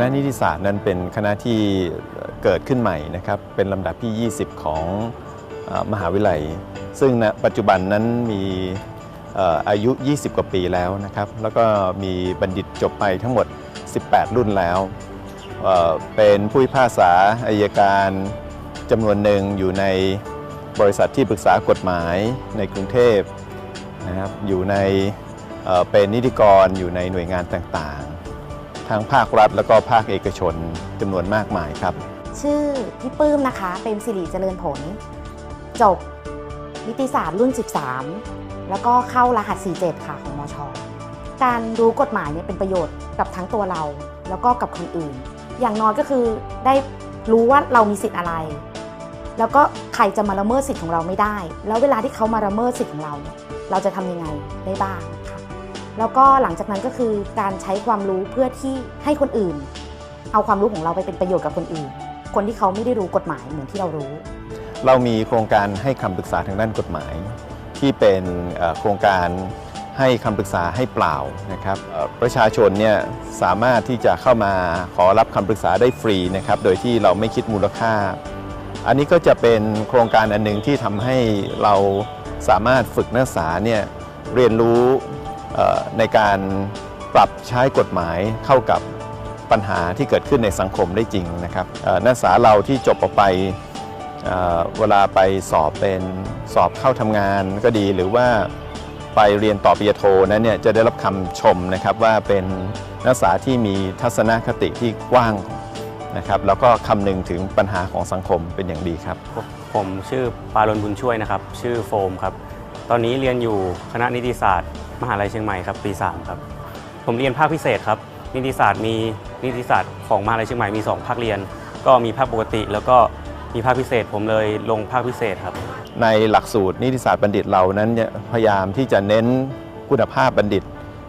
ณะนิติศาสตร์นั้นเป็นคณะที่เกิดขึ้นใหม่นะครับ เป็นลำดับที่ 20 ของอมหาวิทยาลัย ซึ่งณปัจจุบันนั้นมีอายุ 20 กว่าปีแล้วนะครับ แล้วก็มีบัณฑิตจบไปทั้งหมด 18 รุ่นแล้ว เป็นผู้พิพากษาอายการจำนวนหนึ่งอยู่ในบริษัทที่ปรึกษากฎหมายในกรุงเทพนะครับ อยู่ในเป็นนิติกรอยู่ในหน่วยงานต่าง ทางภาครัฐ แล้วก็ภาคเอกชนจำนวนมากมายครับ ชื่อพี่ปื้มนะคะเป็นสิริเจริญผล จบนิติศาสตร์รุ่น 13 แล้วก็เข้ารหัส 47 ค่ะของมช การรู้กฎหมายเนี่ยเป็นประโยชน์กับทั้งตัวเรา แล้วก็กับคนอื่น อย่างน้อยก็คือได้รู้ว่าเรามีสิทธิ์อะไร แล้วก็ใครจะมาละเมิดสิทธิ์ของเราไม่ได้ แล้วเวลาที่เขามาละเมิดสิทธิ์ของเรา เราจะทำยังไงได้บ้าง แล้วก็หลังจากนั้นก็คือการใช้ความรู้เพื่อที่ให้คนอื่น เอาความรู้ของเราไปเป็นประโยชน์กับคนอื่น คนที่เขาไม่ได้รู้กฎหมายเหมือนที่เรารู้ เรามีโครงการให้คำปรึกษาทางด้านกฎหมาย ที่เป็นโครงการให้คำปรึกษาให้เปล่านะครับประชาชนเนี่ยสามารถที่จะเข้ามาขอรับคำปรึกษาได้ฟรีนะครับโดยที่เราไม่คิดมูลค่า อันนี้ก็จะเป็นโครงการอันหนึ่งที่ทำให้เราสามารถฝึกนักศึกษาเนี่ยเรียนรู้ ในการปรับใช้กฎหมายเข้ากับปัญหาที่เกิดขึ้นในสังคมได้จริงนะครับนักศึกษาเราที่จบออกไปเเวลาไปสอบเป็นสอบเข้าทำงานก็ดีหรือว่าไปเรียนต่อปริญญาโทนั้นเนี่ยจะได้รับคำชมนะครับว่าเป็นนักศึกษาที่มีทัศนคติที่กว้างนะครับแล้วก็คำนึงถึงปัญหาของสังคมเป็นอย่างดีครับ ผมชื่อปารนบุญช่วยนะครับ ชื่อโฟมครับ ตอนนี้เรียนอยู่คณะนิติศาสตร์ มหาลัยเชียงใหม่ครับปี3ครับผมเรียนภาคพิเศษครับนิติศาสตร์มีนิติศาสตร์ของมหาลัยเชียงใหม่มี 2 ภาคเรียน ก็มีภาคปกติ แล้วก็มีภาคพิเศษ ผมเลยลงภาคพิเศษครับ ในหลักสูตรนิติศาสตร์บัณฑิตเรานั้นเนี่ยพยายามที่จะเน้นคุณภาพบัณฑิต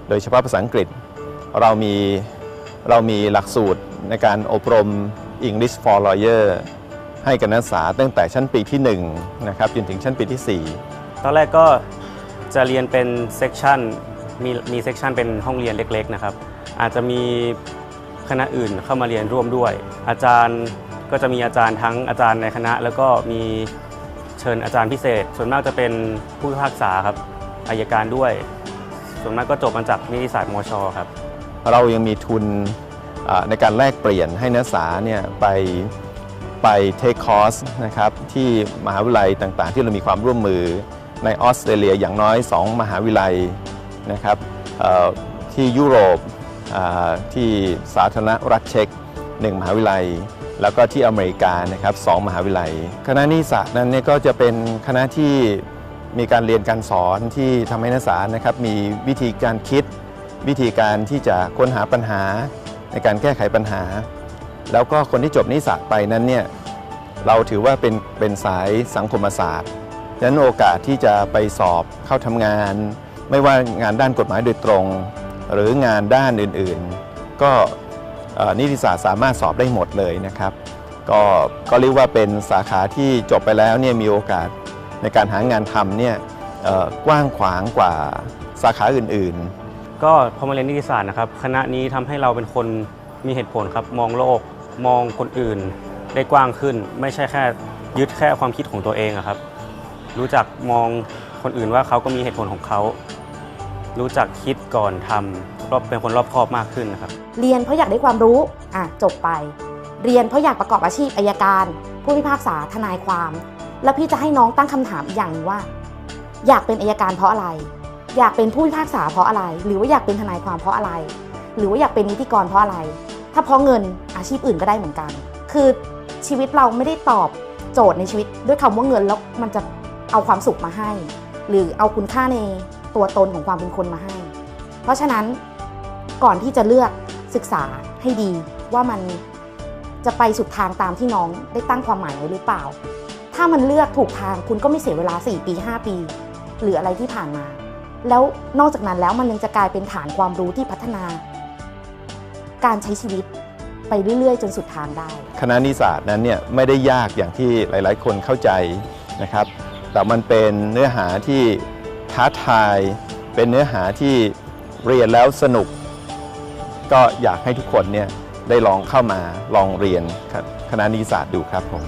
โดยเฉพาะภาษาอังกฤษ เรามีเรามีหลักสูตรในการอบรม English for Lawyer ให้กับนักศึกษาตั้งแต่ชั้นปีที่1นะครับจนถึงชั้นปีที่ 4 ตอนแรกก็ จะเรียนเป็นเซกชันมีมีเซกชันเป็นห้องเรียนเล็กๆนะครับ อาจจะมีคณะอื่นเข้ามาเรียนร่วมด้วย อาจารย์ก็จะมีอาจารย์ทั้งอาจารย์ในคณะ แล้วก็มีเชิญอาจารย์พิเศษ ส่วนมากจะเป็นผู้พิพากษาครับอายการด้วย ส่วนมากก็จบมาจากนิติศาสตร์มชครับ เรายังมีทุนในการแลกเปลี่ยนให้นักศึกษาเนี่ยไปไปเทคคอร์สนะครับที่มหาวิทยาลัยต่างๆ ที่เรามีความร่วมมือ ในออสเตรเลียอย่างน้อย 2 มหาวิทยาลัยนะครับที่ยุโรปที่สาธารณรัฐเช็กหนึ่งมหาวิทยาลัย แล้วก็ที่อเมริกานะครับสองมหาวิทยาลัย คณะนิติศาสนั้นเนี่ยก็จะเป็นคณะที่มีการเรียนการสอนที่ทำให้นักศึกษานะครับมีวิธีการคิดวิธีการที่จะค้นหาปัญหาในการแก้ไขปัญหา แล้วก็คนที่จบนิสสไปนั้นเนี่ยเราถือว่าเป็นเป็นสายสังคมศาสตร์ ดังนั้นโอกาสที่จะไปสอบเข้าทำงาน ไม่ว่างานด้านกฎหมายโดยตรง หรืองานด้านอื่นๆ ก็นิติศาสตร์สามารถสอบได้หมดเลยนะครับ ก็ก็เรียกว่าเป็นสาขาที่จบไปแล้วเนี่ยมีโอกาสในการหางานทำเนี่ยกว้างขวางกว่าสาขาอื่นๆ ก็พอมาเรียนนิติศาสตร์นะครับคณะนี้ทำให้เราเป็นคนมีเหตุผลครับมองโลกมองคนอื่นได้กว้างขึ้น ไม่ใช่แค่ยึดแค่ความคิดของตัวเองครับ รู้จักมองคนอื่นว่าเขาก็มีเหตุผลของเขา รู้จักคิดก่อนทำรอบเป็นคนรอบคอบมากขึ้นนะครับ เรียนเพราะอยากได้ความรู้อะจบไป เรียนเพราะอยากประกอบอาชีพอายการ ผู้พิพากษาทนายความ แล้วพี่จะให้น้องตั้งคำถามอีกอย่างนึงว่า อยากเป็นอายการเพราะอะไร อยากเป็นผู้พิพากษาเพราะอะไร หรือว่าอยากเป็นทนายความเพราะอะไร หรือว่าอยากเป็นนิติกรเพราะอะไร ถ้าเพราะเงินอาชีพอื่นก็ได้เหมือนกัน คือชีวิตเราไม่ได้ตอบโจทย์ในชีวิตด้วยคำว่าเงินแล้วมันจะ เอาความสุขมาให้ หรือเอาคุณค่าในตัวตนของความเป็นคนมาให้ เพราะฉะนั้นก่อนที่จะเลือกศึกษาให้ดีว่ามันจะไปสุดทางตามที่น้องได้ตั้งความหมายไว้หรือเปล่า ถ้ามันเลือกถูกทางคุณก็ไม่เสียเวลา 4 ปี 5 ปี หรืออะไรที่ผ่านมา แล้วนอกจากนั้นแล้วมันยังจะกลายเป็นฐานความรู้ที่พัฒนา การใช้ชีวิตไปเรื่อยๆ จนสุดทางได้ คณะนิสสาสตร์นั้นเนี่ยไม่ได้ยากอย่างที่หลาย ๆ คนเข้าใจนะครับ แต่มันเป็นเนื้อหาที่ท้าทาย เป็นเนื้อหาที่เรียนแล้วสนุก ก็อยากให้ทุกคนเนี่ยได้ลองเข้ามาลองเรียนคณะนิสาสตร์ดูครับผม